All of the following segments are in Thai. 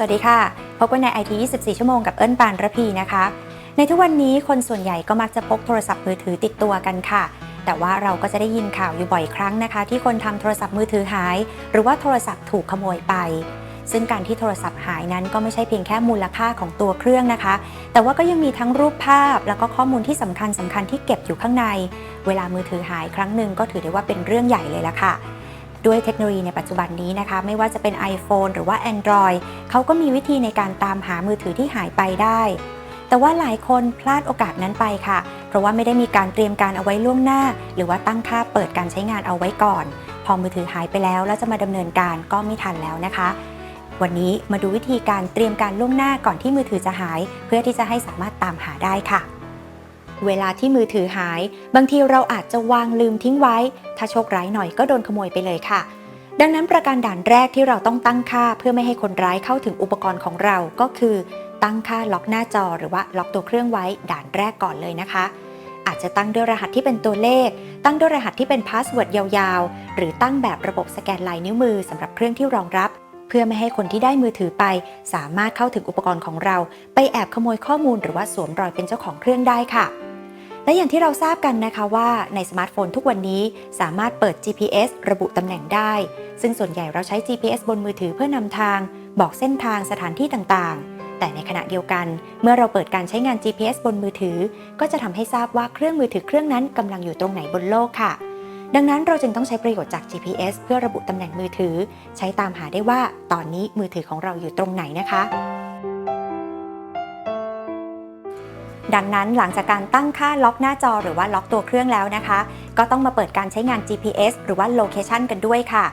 สวัสดีค่ะ พบกันใน IT 24 ชั่วโมงกับเอิญปานระพีนะคะ ในทุกวันนี้คนส่วนใหญ่ก็มักจะพกโทรศัพท์มือถือติดตัวกันค่ะ แต่ว่าเราก็จะได้ยินข่าวอยู่บ่อยครั้งนะคะ ที่คนทำโทรศัพท์มือถือหาย หรือว่าโทรศัพท์ถูกขโมยไป ซึ่งการที่โทรศัพท์หายนั้นก็ไม่ใช่เพียงแค่มูลค่าของตัวเครื่องนะคะ แต่ว่าก็ยังมีทั้งรูปภาพ แล้วก็ข้อมูลที่สำคัญสำคัญที่เก็บอยู่ข้างใน เวลามือถือหายครั้งหนึ่งก็ถือได้ว่าเป็นเรื่องใหญ่เลยละค่ะ ด้วยเทคโนโลยีในปัจจุบันนี้นะคะ ไม่ว่าจะเป็น iPhone หรือว่า Android เขาก็มีวิธีในการตามหามือถือที่หายไปได้ แต่ว่าหลายคนพลาดโอกาสนั้นไปค่ะ เพราะว่าไม่ได้มีการเตรียมการเอาไว้ล่วงหน้า หรือว่าตั้งค่าเปิดการใช้งานเอาไว้ก่อน พอมือถือหายไปแล้วแล้วจะมาดำเนินการก็ไม่ทันแล้วนะคะ วันนี้มาดูวิธีการเตรียมการล่วงหน้าก่อนที่มือถือจะหาย เพื่อที่จะให้สามารถตามหาได้ค่ะ เวลาที่มือถือหาย บางทีเราอาจจะวางลืมทิ้งไว้ ถ้าโชคร้ายหน่อยก็โดนขโมยไปเลยค่ะ ดังนั้นประการด่านแรกที่เราต้องตั้งค่า เพื่อไม่ให้คนร้ายเข้าถึงอุปกรณ์ของเราก็คือ ตั้งค่าล็อกหน้าจอหรือว่าล็อกตัวเครื่องไว้ด่านแรกก่อนเลยนะคะ อาจจะตั้งด้วยรหัสที่เป็นตัวเลข ตั้งด้วยรหัสที่เป็นพาสเวิร์ดยาวๆ หรือตั้งแบบระบบสแกนลายนิ้วมือสำหรับเครื่องที่รองรับเพื่อไม่ให้คนที่ได้มือถือไป สามารถเข้าถึงอุปกรณ์ของเรา ไปแอบขโมยข้อมูลหรือว่าสวมรอยเป็นเจ้าของเครื่องได้ค่ะ และอย่างที่เราทราบกันนะคะว่าในสมาร์ทโฟนทุกวันนี้สามารถเปิด GPS ระบุตำแหน่งได้ ซึ่งส่วนใหญ่เราใช้ GPS บนมือถือเพื่อนำทาง บอกเส้นทางสถานที่ต่างๆ แต่ในขณะเดียวกัน เมื่อเราเปิดการใช้งาน GPS บนมือถือ ก็จะทำให้ทราบว่าเครื่องมือถือเครื่องนั้นกำลังอยู่ตรงไหนบนโลกค่ะ ดังนั้นเราจึงต้องใช้ประโยชน์จาก GPS เพื่อระบุตำแหน่งมือถือ ใช้ตามหาได้ว่าตอนนี้มือถือของเราอยู่ตรงไหนนะคะ ดังนั้นหลังจากการตั้งค่าล็อกหน้าจอหรือว่าล็อกตัวเครื่องแล้วนะคะ ก็ต้องมาเปิดการใช้งาน GPS หรือว่า Location กันด้วยค่ะ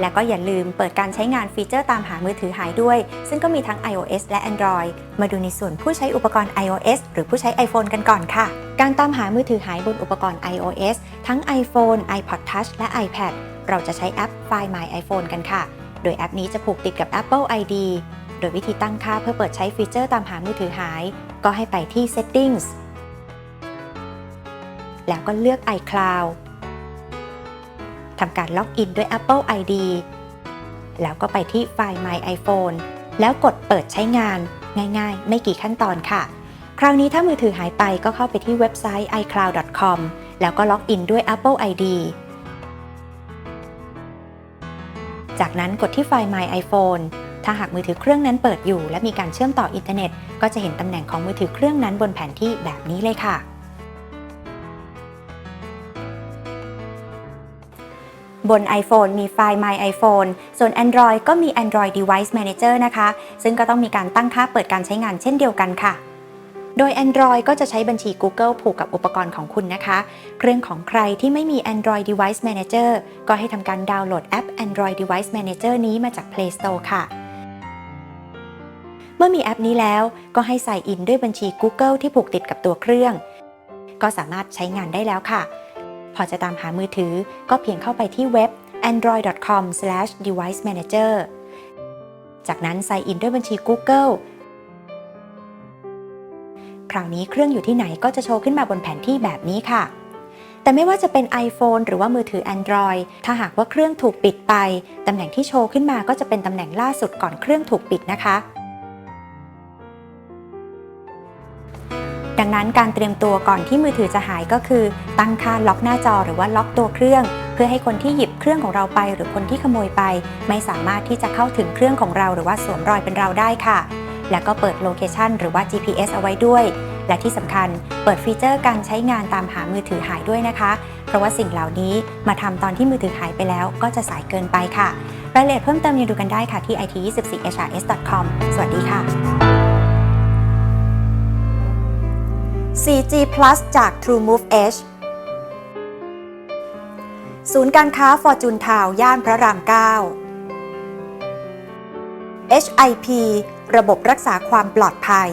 และก็อย่าลืมเปิดการใช้งานฟีเจอร์ตามหามือถือหายด้วย ซึ่งก็มีทั้ง iOS และ Android มาดูในส่วนผู้ใช้อุปกรณ์ iOS หรือผู้ใช้ iPhone กันก่อนค่ะ การตามหามือถือหายบนอุปกรณ์ iOS ทั้ง iPhone, iPod Touch และ iPad เราจะใช้แอป Find My iPhone กันค่ะ โดยแอปนี้จะผูกติดกับ Apple ID โดยวิธีตั้งค่าเพื่อเปิดใช้ฟีเจอร์ตามหามือถือหาย ก็ให้ไปที่ Settings แล้วก็เลือก iCloud ทำการล็อกอินด้วย Apple ID แล้วก็ไปที่ไฟล์ My iPhone แล้วกดเปิดใช้งานง่ายๆ ไม่กี่ขั้นตอนค่ะ คราวนี้ถ้ามือถือหายไปก็เข้าไปที่เว็บไซต์ iCloud.com แล้วก็ล็อกอินด้วย Apple ID จากนั้นกดที่ไฟล์ My iPhone ถ้าหากมือถือเครื่องนั้นเปิดอยู่ และมีการเชื่อมต่ออินเทอร์เน็ต ก็จะเห็นตำแหน่งของมือถือเครื่องนั้นบนแผนที่แบบนี้เลยค่ะ บน iPhone มีไฟล์ My iPhone ส่วน Android ก็มี Android Device Manager นะคะ ซึ่งก็ต้องมีการตั้งค่าเปิดการใช้งานเช่นเดียวกันค่ะโดย Android ก็จะใช้บัญชี Google ผูกกับอุปกรณ์ของคุณนะคะ เครื่องของใครที่ไม่มี Android Device Manager ก็ให้ทำการดาวน์โหลดแอป Android Device Manager นี้มาจาก Play Store ค่ะ มื่อมีแอปนี้แล้วก็ให้ใส่อินด้วยบัญชี Google ที่ผูกติดกับตัวเครื่อง ก็สามารถใช้งานได้แล้วค่ะ พอจะตามหามือถือก็เพียงเข้าไปที่เว็บ android.com/devicemanager จากนั้นใส่อินด้วยบัญชี Google คราวนี้เครื่องอยู่ที่ไหนก็จะโชว์ขึ้นมาบนแผนที่แบบนี้ค่ะ แต่ไม่ว่าจะเป็น iPhone หรือว่ามือถือ Android ถ้าหากว่าเครื่องถูกปิดไป ตำแหน่งที่โชว์ขึ้นมาก็จะเป็นตำแหน่งล่าสุดก่อนเครื่องถูกปิดนะคะ ดังนั้นการเตรียมตัวก่อนที่มือถือจะหายก็คือ ตั้งค่าล็อกหน้าจอหรือว่าล็อกตัวเครื่อง เพื่อให้คนที่หยิบเครื่องของเราไป หรือคนที่ขโมยไป ไม่สามารถที่จะเข้าถึงเครื่องของเรา หรือว่าสวมรอยเป็นเราได้ค่ะ แล้วก็เปิดโลเคชันหรือว่า GPS เอาไว้ด้วย และที่สำคัญเปิดฟีเจอร์การใช้งานตามหามือถือหายด้วยนะคะ เพราะว่าสิ่งเหล่านี้มาทำตอนที่มือถือหายไปแล้ว ก็จะสายเกินไปค่ะรายละเอียดเพิ่มเติมยังดูกันได้ค่ะที่ it24hrs.com สวัสดีค่ะ 4G Plus จาก TrueMove Edge ศูนย์การค้าฟอร์จูนทาวย่านพระราม 9 HIP ระบบรักษาความปลอดภัย